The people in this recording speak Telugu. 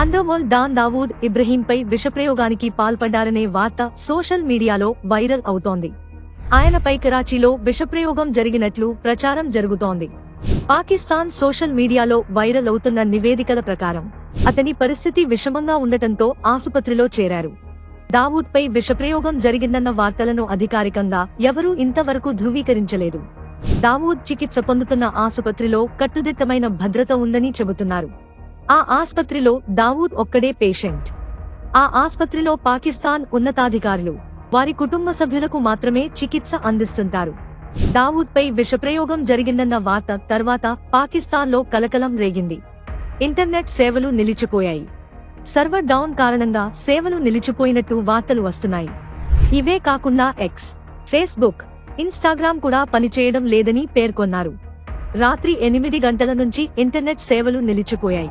అండర్వరల్డ్ డాన్ దావూద్ ఇబ్రహీంపై విషప్రయోగానికి పాల్పడ్డారనే వార్త సోషల్ మీడియాలో వైరల్ అవుతోంది. ఆయనపై కరాచీలో విషప్రయోగం జరిగినట్లు ప్రచారం జరుగుతోంది. పాకిస్తాన్ సోషల్ మీడియాలో వైరల్ అవుతున్న నివేదికల ప్రకారం అతని పరిస్థితి విషమంగా ఉండటంతో ఆసుపత్రిలో చేరారు. దావూద్పై విషప్రయోగం జరిగిందన్న వార్తలను అధికారికంగా ఎవరూ ఇంతవరకు ధృవీకరించలేదు. దావూద్ చికిత్స పొందుతున్న ఆసుపత్రిలో కట్టుదిట్టమైన భద్రత ఉందని చెబుతున్నారు. ఆ ఆస్పత్రిలో దావూద్ ఒక్కడే పేషెంట్. ఆ ఆస్పత్రిలో పాకిస్తాన్ ఉన్నతాధికారులు వారి కుటుంబ సభ్యులకు మాత్రమే చికిత్స అందిస్తుంటారు. దావూద్పై విషప్రయోగం జరిగిందన్న వార్త తర్వాత పాకిస్తాన్లో కలకలం రేగింది. ఇంటర్నెట్ సేవలు నిలిచిపోయాయి. సర్వర్ డౌన్ కారణంగా సేవలు నిలిచిపోయినట్టు వార్తలు వస్తున్నాయి. ఇవే కాకుండా ఎక్స్ ఫేస్బుక్ ఇన్స్టాగ్రామ్ కూడా పనిచేయడం లేదని పేర్కొన్నారు. రాత్రి ఎనిమిది గంటల నుంచి ఇంటర్నెట్ సేవలు నిలిచిపోయాయి.